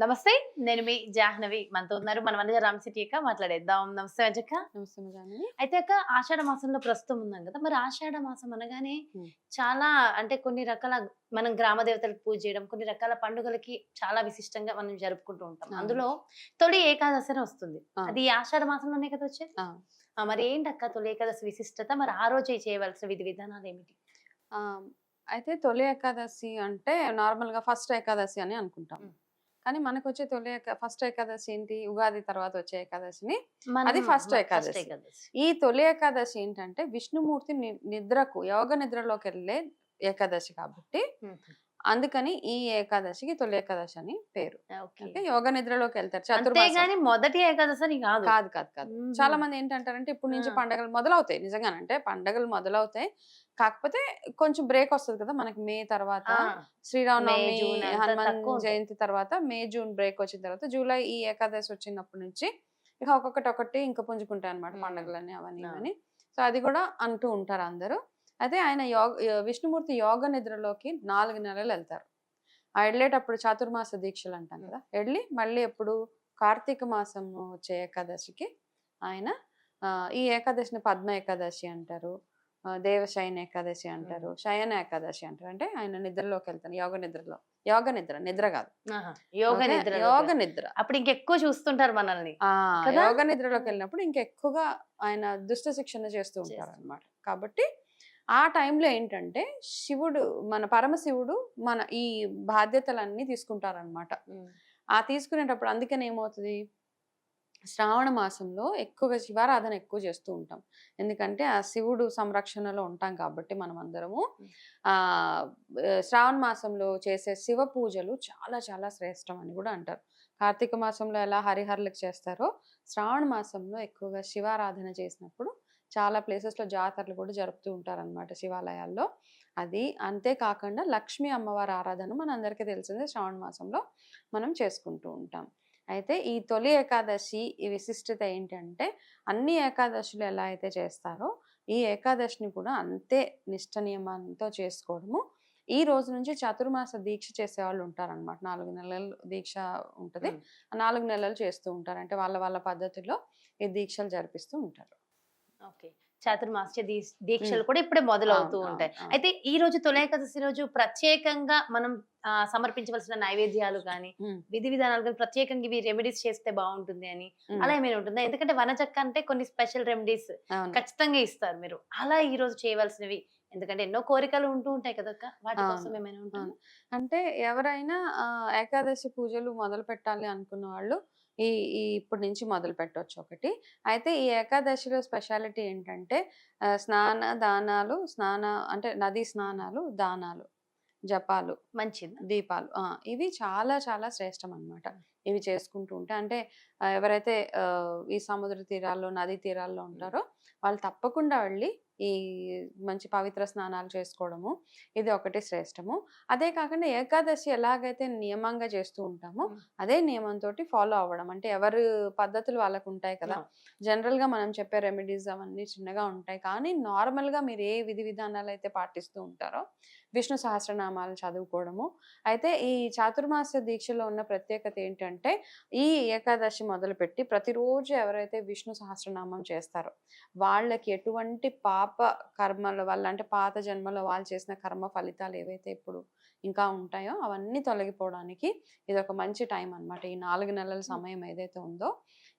నమస్తే నేను మీ జాహ్నవి. మనతో ఉన్నారు మన వనజ రామ్ సిటీ అక్క. మాట్లాడేద్దాం. నమస్తే అజక్క. నమస్తే అయితే అక్క ఆషాఢ మాసంలో ప్రస్తుతం ఉన్నాం కదా మరి ఆషాఢ మాసం అనగానే. చాలా అంటే కొన్ని రకాల మనం గ్రామ దేవతలకు పూజ చేయడం కొన్ని రకాల పండుగలకి చాలా విశిష్టంగా మనం జరుపుకుంటూ ఉంటాం. అందులో తొలి ఏకాదశి వస్తుంది. అది ఆషాఢ మాసంలోనే కదా వచ్చేది? మరి ఏంటి అక్క తొలి ఏకాదశి విశిష్టత? మరి ఆ రోజు చేయవలసిన విధి విధానాలు ఏమిటి? అయితే తొలి ఏకాదశి అంటే నార్మల్గా ఫస్ట్ ఏకాదశి అని అనుకుంటాం. కానీ మనకు వచ్చే తొలి ఫస్ట్ ఏకాదశి ఏంటి ఉగాది తర్వాత వచ్చే ఏకాదశిని అది మన ఏకాదశి. ఈ తొలి ఏకాదశి ఏంటంటే విష్ణుమూర్తి నిద్రకు యోగ నిద్రలోకి వెళ్ళే ఏకాదశి కాబట్టి. అందుకని ఈ ఏకాదశికి తొలి ఏకాదశి అని పేరు అంటే యోగ నిద్రలోకి వెళ్తారు చతుర్మాసం మొదటి ఏకాదశి అని కాదు కాదు కాదు కాదు. చాలా మంది ఏంటంటారంటే ఇప్పుడు నుంచి. పండగలు మొదలవుతాయి నిజంగానంటే పండగలు మొదలవుతాయి కాకపోతే కొంచెం బ్రేక్ వస్తుంది కదా మనకి మే తర్వాత శ్రీరామనవమి హనుమాన్. జయంతి తర్వాత మే జూన్ బ్రేక్ వచ్చిన తర్వాత జూలై ఈ ఏకాదశి వచ్చినప్పటి నుంచి ఇక ఒక్కొక్కటి ఒకటి ఇంకా పుంజుకుంటాయి అనమాట. పండుగలని అవన్నీ. ఇవన్నీ సో అది కూడా అంటూ ఉంటారు అందరూ అదే ఆయన యోగ విష్ణుమూర్తి యోగ నిద్రలోకి నాలుగు నెలలు వెళ్తారు. ఆ వెళ్ళేటప్పుడు చాతుర్మాస దీక్షలు అంటాం కదా వెళ్ళి మళ్ళీ ఎప్పుడు కార్తీక మాసం వచ్చే ఏకాదశికి ఆయన ఈ ఏకాదశిని పద్మ ఏకాదశి అంటారు దేవశయన ఏకాదశి అంటారు శయన ఏకాదశి అంటారు. అంటే ఆయన నిద్రలోకి వెళ్తాను యోగ నిద్రలో యోగ నిద్ర నిద్ర కాదు. యోగ? నిద్ర యోగ నిద్ర. అప్పుడు ఇంకెక్కువ చూస్తుంటారు మనల్ని? యోగ నిద్రలోకి వెళ్ళినప్పుడు ఇంకెక్కువగా ఆయన దుష్ట శిక్షణ చేస్తూ ఉంటారు. అనమాట కాబట్టి ఆ టైంలో ఏంటంటే శివుడు మన పరమశివుడు మన ఈ బాధ్యతలన్నీ తీసుకుంటారనమాట ఆ తీసుకునేటప్పుడు అందుకని ఏమవుతుంది? శ్రావణ మాసంలో ఎక్కువగా శివారాధన ఎక్కువ చేస్తూ ఉంటాం. ఎందుకంటే ఆ శివుడు సంరక్షణలో ఉంటాం కాబట్టి మనం అందరము. ఆ శ్రావణ మాసంలో చేసే శివ పూజలు చాలా చాలా శ్రేష్టం అని కూడా అంటారు. కార్తీక మాసంలో ఎలా హరిహరులకు చేస్తారో శ్రావణ మాసంలో ఎక్కువగా శివారాధన చేసినప్పుడు చాలా ప్లేసెస్లో జాతరలు కూడా జరుపుతూ ఉంటారన్నమాట శివాలయాల్లో. అది అంతేకాకుండా లక్ష్మీ అమ్మవారి ఆరాధన మన అందరికీ తెలిసిందే శ్రావణ మాసంలో మనం చేసుకుంటూ ఉంటాం. అయితే ఈ తొలి ఏకాదశి ఈ విశిష్టత ఏంటంటే అన్ని ఏకాదశులు ఎలా అయితే చేస్తారో ఈ ఏకాదశిని కూడా అంతే నిష్ట నియమంతో చేసుకోవడము. ఈ రోజు నుంచి చతుర్మాస దీక్ష చేసే వాళ్ళు ఉంటారన్నమాట. నాలుగు నెలలు దీక్ష ఉంటుంది. నాలుగు నెలలు చేస్తూ ఉంటారు. అంటే వాళ్ళ వాళ్ళ పద్ధతిలో ఈ దీక్షలు జరిపిస్తూ ఉంటారు. చాతుర్మాస్య దీక్షలు. కూడా ఇప్పుడే మొదలవుతూ ఉంటాయి అయితే ఈ రోజు తొలేకాదశి రోజు ప్రత్యేకంగా మనం సమర్పించవలసిన నైవేద్యాలు కానీ. విధి విధానాలు కానీ ప్రత్యేకంగా ఇవి రెమెడీస్ చేస్తే బాగుంటుంది అని. అలా ఏమైనా ఉంటుందా ఎందుకంటే వనచక్క అంటే కొన్ని స్పెషల్ రెమెడీస్. ఖచ్చితంగా ఇస్తారు మీరు అలా ఈ రోజు చేయవలసినవి ఎందుకంటే ఎన్నో కోరికలు ఉంటూ ఉంటాయి కదా. వాటి కోసం ఏమైనా ఉంటుందా. అంటే ఎవరైనా ఏకాదశి పూజలు మొదలు పెట్టాలి అనుకున్న వాళ్ళు ఈ ఈ ఇప్పటి నుంచి మొదలు పెట్టవచ్చు ఒకటి. అయితే ఈ ఏకాదశిలో స్పెషాలిటీ ఏంటంటే స్నాన దానాలు స్నాన అంటే నదీ స్నానాలు దానాలు జపాలు మంచిది. దీపాలు ఇవి చాలా చాలా శ్రేష్టం అన్నమాట ఇవి చేసుకుంటూ ఉంటే అంటే ఎవరైతే ఈ సముద్ర తీరాల్లో నదీ తీరాల్లో ఉంటారో వాళ్ళు తప్పకుండా వెళ్ళి ఈ మంచి పవిత్ర స్నానాలు చేసుకోవడము ఇది ఒకటి శ్రేష్టము అదే కాకుండా ఏకాదశి ఎలాగైతే నియమంగా చేస్తూ ఉంటామో. అదే నియమంతో ఫాలో అవ్వడం అంటే ఎవరి పద్ధతులు వాళ్ళకు ఉంటాయి కదా అవును. జనరల్గా మనం చెప్పే రెమెడీస్ అవన్నీ చిన్నగా ఉంటాయి కానీ నార్మల్గా మీరు ఏ విధి విధానాలు అయితే పాటిస్తూ ఉంటారో విష్ణు సహస్రనామాలు చదువుకోవడము. అయితే ఈ చాతుర్మాస దీక్షలో ఉన్న ప్రత్యేకత ఏంటంటే ఈ ఏకాదశి మొదలుపెట్టి ప్రతిరోజు ఎవరైతే విష్ణు సహస్రనామం చేస్తారో వాళ్ళకి ఎటువంటి పాప కర్మల వల్ల అంటే పాత జన్మలో వాళ్ళు చేసిన కర్మ ఫలితాలు ఏవైతే ఇప్పుడు ఇంకా ఉంటాయో అవన్నీ తొలగిపోవడానికి ఇది ఒక మంచి టైం అన్నమాట. ఈ నాలుగు నెలల సమయం ఏదైతే ఉందో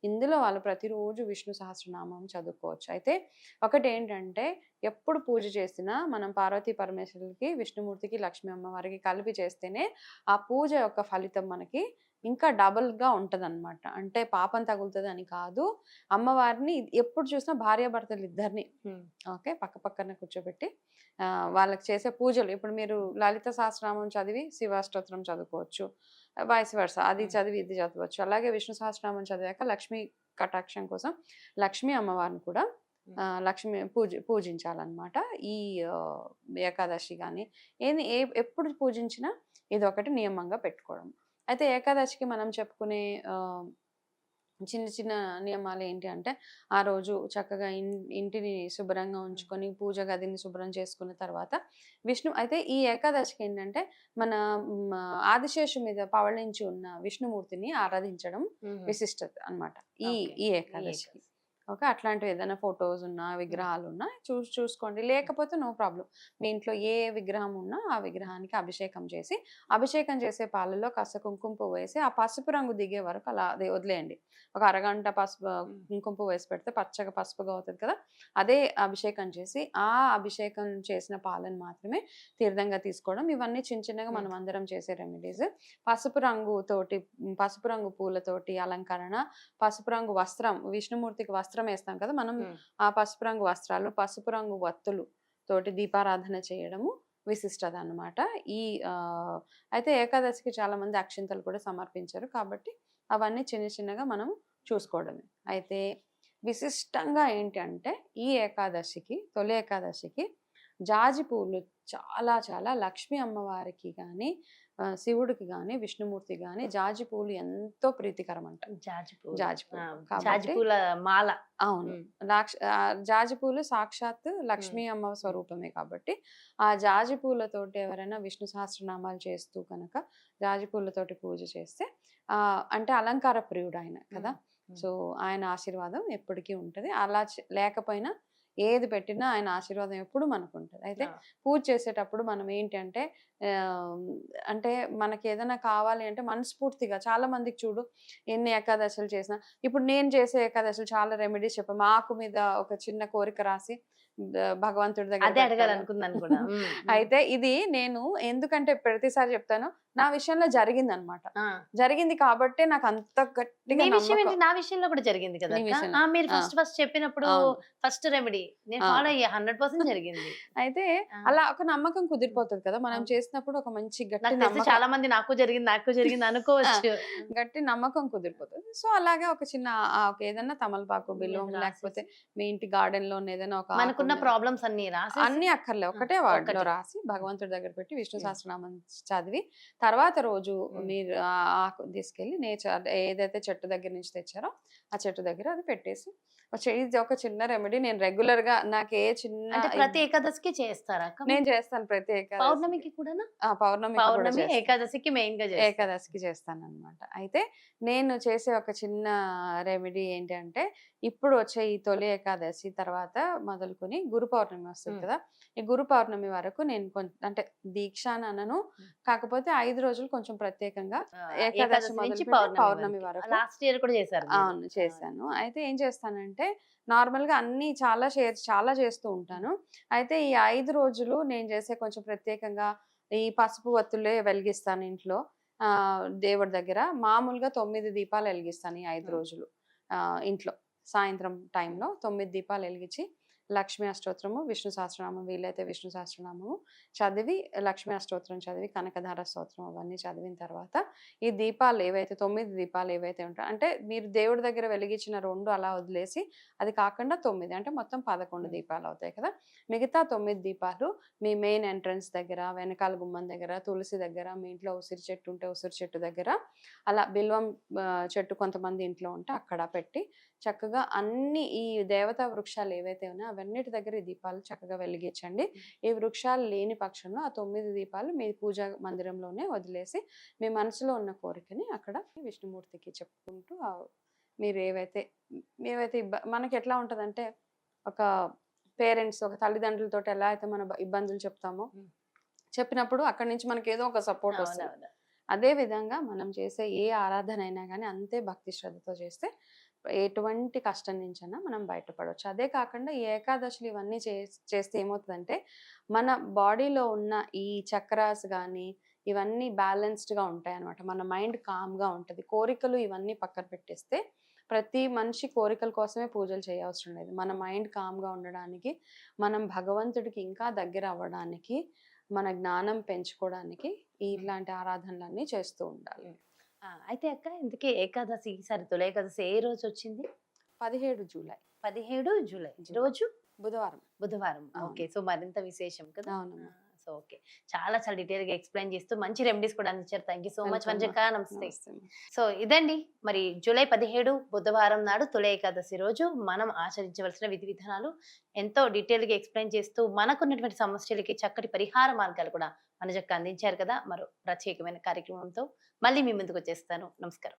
ఇందులో వాళ్ళు ప్రతిరోజు విష్ణు సహస్రనామం చదువుకోవచ్చు. అయితే ఒకటి ఏంటంటే ఎప్పుడు పూజ చేసినా మనం పార్వతీ పరమేశ్వరులకి విష్ణుమూర్తికి లక్ష్మీ అమ్మవారికి కలిపి చేస్తేనే ఆ పూజ యొక్క ఫలితం మనకి ఇంకా డబుల్గా ఉంటుంది అనమాట అంటే పాపం తగులుతుంది అని కాదు. అమ్మవారిని ఎప్పుడు చూసినా భార్యాభర్తలు ఇద్దరిని. ఓకే? పక్క పక్కన కూర్చోబెట్టి వాళ్ళకి చేసే పూజలు. ఇప్పుడు మీరు లలిత సహస్రనామం చదివి శివాష్టోత్రం చదువుకోవచ్చు. వయసు వరుస అది. చదివి ఇది చదవచ్చు. అలాగే విష్ణు సహస్రనామం చదివాక లక్ష్మీ కటాక్షం కోసం లక్ష్మీ అమ్మవారిని కూడా లక్ష్మి పూజ పూజించాలన్నమాట. ఈ ఏకాదశి కానీ ఏది ఏ ఎప్పుడు పూజించినా ఇది ఒకటి నియమంగా పెట్టుకోవడం. అయితే ఏకాదశికి మనం చెప్పుకునే చిన్న చిన్న నియమాలు ఏంటి అంటే ఆ రోజు చక్కగా ఇంటిని శుభ్రంగా ఉంచుకొని పూజ గదిని శుభ్రం చేసుకున్న తర్వాత విష్ణు అయితే ఈ ఏకాదశికి ఏంటంటే మన ఆదిశేషు మీద పవళించి ఉన్న విష్ణుమూర్తిని ఆరాధించడం విశిష్టత అన్నమాట. ఈ. ఈ ఏకాదశికి. ఓకే. అట్లాంటివి ఏదైనా ఫొటోస్ ఉన్నా విగ్రహాలు ఉన్నా చూసి చూసుకోండి. లేకపోతే నో ప్రాబ్లం మీ ఇంట్లో ఏ విగ్రహం ఉన్నా ఆ విగ్రహానికి అభిషేకం చేసి అభిషేకం చేసే పాలలో కాస్త కుంకుమ పువ్వు వేసి ఆ పసుపు రంగు దిగే వరకు అలా అది వదిలేయండి. ఒక అరగంట పసుపు కుంకుమ పువ్వు వేసి పెడితే పచ్చగా పసుపుగా అవుతుంది కదా! అదే అభిషేకం చేసి ఆ అభిషేకం చేసిన పాలను మాత్రమే తీర్థంగా తీసుకోవడం. ఇవన్నీ చిన్న చిన్నగా మనం అందరం చేసే రెమెడీస్. పసుపు రంగు తోటి ఉమ్, పసుపు రంగు పూలతోటి అలంకరణ పసుపు రంగు వస్త్రం విష్ణుమూర్తికి వస్త్రం వేస్తాం కదా మనం. ఆ పసుపు రంగు వస్త్రాలు పసుపు రంగు వత్తులు తోటి దీపారాధన చేయడము విశిష్టత అన్నమాట ఈ అయితే ఏకాదశికి చాలా మంది అక్షింతలు కూడా సమర్పించారు కాబట్టి అవన్నీ చిన్న చిన్నగా మనం చూసుకోవడమే అయితే విశిష్టంగా ఏంటి అంటే ఈ ఏకాదశికి తొలి ఏకాదశికి జాజి పూలు చాలా చాలా లక్ష్మీ అమ్మవారికి కానీ శివుడికి కానీ విష్ణుమూర్తి కానీ జాజి పూలు ఎంతో ప్రీతికరం అంట జాజి పూలు మాల. అవును. లాక్ష జాజి పూలు సాక్షాత్ లక్ష్మీ అమ్మ స్వరూపమే కాబట్టి ఆ జాజి పూలతోటి ఎవరైనా విష్ణు సహస్రనామాలు చేస్తూ కనుక జాజి పూలతోటి పూజ చేస్తే ఆ అంటే అలంకార ప్రియుడు ఆయన కదా. సో ఆయన ఆశీర్వాదం ఎప్పటికీ ఉంటది. అలా లేకపోయినా ఏది పెట్టినా ఆయన ఆశీర్వాదం ఎప్పుడు మనకు ఉంటుంది అయితే. పూజ చేసేటప్పుడు మనం ఏంటి అంటే మనకి ఏదైనా కావాలి అంటే మనస్ఫూర్తిగా చాలా మందికి చూడు ఎన్ని ఏకాదశులు చేసినా ఇప్పుడు నేను చేసే ఏకాదశులు చాలా రెమెడీస్ చెప్పాము ఆకు మీద ఒక చిన్న కోరిక రాసి భగవంతుడి దగ్గర అదే. అడగాలనుకున్నాను కూడా. అయితే ఇది నేను ఎందుకంటే ప్రతిసారి చెప్తాను నా విషయంలో జరిగింది అనమాట. జరిగింది కాబట్టే నాకు అంత గట్టిగా నా విషయంలో కూడా జరిగింది కదా మీరు. ఫస్ట్ ఫస్ట్ చెప్పినప్పుడు. ఫస్ట్ రెమెడీ నేను. ఫాలో అయ్యా హండ్రెడ్ పర్సెంట్ జరిగింది అయితే. అలా ఒక నమ్మకం కుదిరిపోతుంది కదా మనం. చేసినప్పుడు ఒక మంచి గట్టి చాలా మంది నాకు జరిగింది నాకు జరిగింది అనుకోవచ్చు గట్టి నమ్మకం కుదిరిపోతుంది సో అలాగే ఒక చిన్న ఆ, ఒక ఏదైనా తమలపాకు రాసేసి. లేకపోతే మీ ఇంటి గార్డెన్లో ఏదైనా ఒక మనకున్న మీద- ప్రాబ్లమ్స్ అన్ని రాసి అన్ని అక్కర్లే ఒకటే ఒక్కటే. రాసి భగవంతుడి దగ్గర పెట్టి విష్ణు. సహస్రనామం చదివి తర్వాత రోజు. మీరు ఆకు తీసుకెళ్ళి నేచర్ ఏదైతే చెట్టు దగ్గర నుంచి తెచ్చారో ఆ చెట్టు దగ్గర అది పెట్టేసి ఇది ఒక చిన్న రెమెడీ నేను రెగ్యులర్గా నాకు ఏ చిన్న ప్రతి ఏకాదశికి చేస్తారా? నేను చేస్తాను ప్రతి ఏకాదశికి. పౌర్ణమికి కూడా పౌర్ణమి చేస్తాను. ఏకాదశికి మెయిన్గా. ఏకాదశికి చేస్తాను అనమాట అయితే నేను చేసే ఒక చిన్న రెమెడీ ఏంటి అంటే ఇప్పుడు వచ్చే ఈ తొలి ఏకాదశి తర్వాత మొదలుకొని గురు పౌర్ణమి వస్తుంది. కదా ఈ గురు పౌర్ణమి వరకు నేను కొంచెం అంటే దీక్ష అని అనను. కాకపోతే ఐదు రోజులు కొంచెం ప్రత్యేకంగా ఏకాదశి పౌర్ణమి వరకు. లాస్ట్ ఇయర్ కూడా చేశారు. అవును చేశాను. అయితే ఏం చేస్తానంటే నార్మల్గా అన్ని చాలా షేర్ చాలా చేస్తూ ఉంటాను. అయితే ఈ ఐదు రోజులు నేను చేసే కొంచెం ప్రత్యేకంగా ఈ పసుపు వత్తులే వెలిగిస్తాను ఇంట్లో. ఆ దేవుడి దగ్గర మామూలుగా తొమ్మిది దీపాలు వెలిగిస్తాను ఈ ఐదు. రోజులు ఆ ఇంట్లో. సాయంత్రం టైంలో తొమ్మిది దీపాలు వెలిగించి లక్ష్మీ అష్టోత్తరము విష్ణు సహస్రనామం వీలైతే విష్ణు సహస్రనామము చదివి లక్ష్మీ అష్టోత్తరం చదివి కనకధార స్తోత్రం అవన్నీ చదివిన తర్వాత ఈ దీపాలు ఏవైతే తొమ్మిది దీపాలు ఏవైతే ఉంటాయో అంటే మీరు దేవుడి దగ్గర వెలిగించిన రెండు అలా వదిలేసి అది కాకుండా తొమ్మిది అంటే మొత్తం పదకొండు. దీపాలు అవుతాయి కదా మిగతా తొమ్మిది దీపాలు మీ మెయిన్ ఎంట్రన్స్ దగ్గర వెనకాల గుమ్మం దగ్గర తులసి దగ్గర మీ ఇంట్లో ఉసిరి చెట్టు ఉంటే ఉసిరి చెట్టు దగ్గర అలా బిల్వం చెట్టు కొంతమంది ఇంట్లో ఉంటే అక్కడ పెట్టి చక్కగా అన్ని ఈ దేవతా వృక్షాలు ఏవైతే ఉన్నాయో అవన్నిటి దగ్గర ఈ దీపాలు చక్కగా వెలిగించండి ఈ వృక్షాలు లేని పక్షంలో ఆ తొమ్మిది దీపాలు మీ పూజా మందిరంలోనే వదిలేసి మీ మనసులో ఉన్న కోరికని అక్కడ విష్ణుమూర్తికి చెప్పుకుంటూ మీరు ఏవైతే ఇబ్బ మనకి ఎట్లా ఉంటదంటే ఒక పేరెంట్స్ ఒక తల్లిదండ్రులతో ఎలా అయితే మన ఇబ్బందులు చెప్తామో. చెప్పినప్పుడు అక్కడి నుంచి మనకి ఏదో ఒక సపోర్ట్ వస్తుంది. అదే విధంగా మనం చేసే ఏ ఆరాధన అయినా కానీ అంతే భక్తి శ్రద్ధతో చేస్తే ఎటువంటి కష్టం నుంచైనా మనం బయటపడవచ్చు అదే కాకుండా ఏకాదశులు ఇవన్నీ చే- చేస్తే ఏమవుతుందంటే మన బాడీలో ఉన్న ఈ చక్రాస్ కానీ ఇవన్నీ బ్యాలెన్స్డ్గా ఉంటాయి అనమాట మన మైండ్ కామ్గా ఉంటుంది. కోరికలు ఇవన్నీ పక్కన పెట్టేస్తే ప్రతి మనిషి కోరికల కోసమే పూజలు చేయవసరం లేదు. మన మైండ్ కామ్గా ఉండడానికి మనం భగవంతుడికి ఇంకా దగ్గర అవ్వడానికి మన జ్ఞానం పెంచుకోవడానికి ఇలాంటి ఆరాధనలన్నీ చేస్తూ ఉండాలి. అయితే అక్క ఇందుకే ఏకాదశి ఈసారి తొలి ఏకాదశి ఏ రోజు వచ్చింది పదిహేడు జూలై పదిహేడు జూలై. రోజు బుధవారం బుధవారం. ఓకే సో మరింత విశేషం కదా. So okay. చాలా చాలా డీటెయిల్గా ఎక్స్ప్లెయిన్ చేస్తూ మంచి రెమెడీస్ కూడా అందించారు. Thank you so much Manjakka నమస్తే. నమస్తే. సో ఇదండి మరి జూలై పదిహేడు బుధవారం నాడు తొలి ఏకాదశి రోజు మనం ఆచరించవలసిన విధి విధానాలు. ఎంతో డీటెయిల్గా ఎక్స్ప్లెయిన్ చేస్తూ మనకున్నటువంటి సమస్యలకి చక్కటి పరిహార మార్గాలు కూడా మనజక్క అందించారు కదా. మరో ప్రత్యేకమైన కార్యక్రమంతో మళ్ళీ మీ ముందుకు వచ్చేస్తాను. నమస్కారం.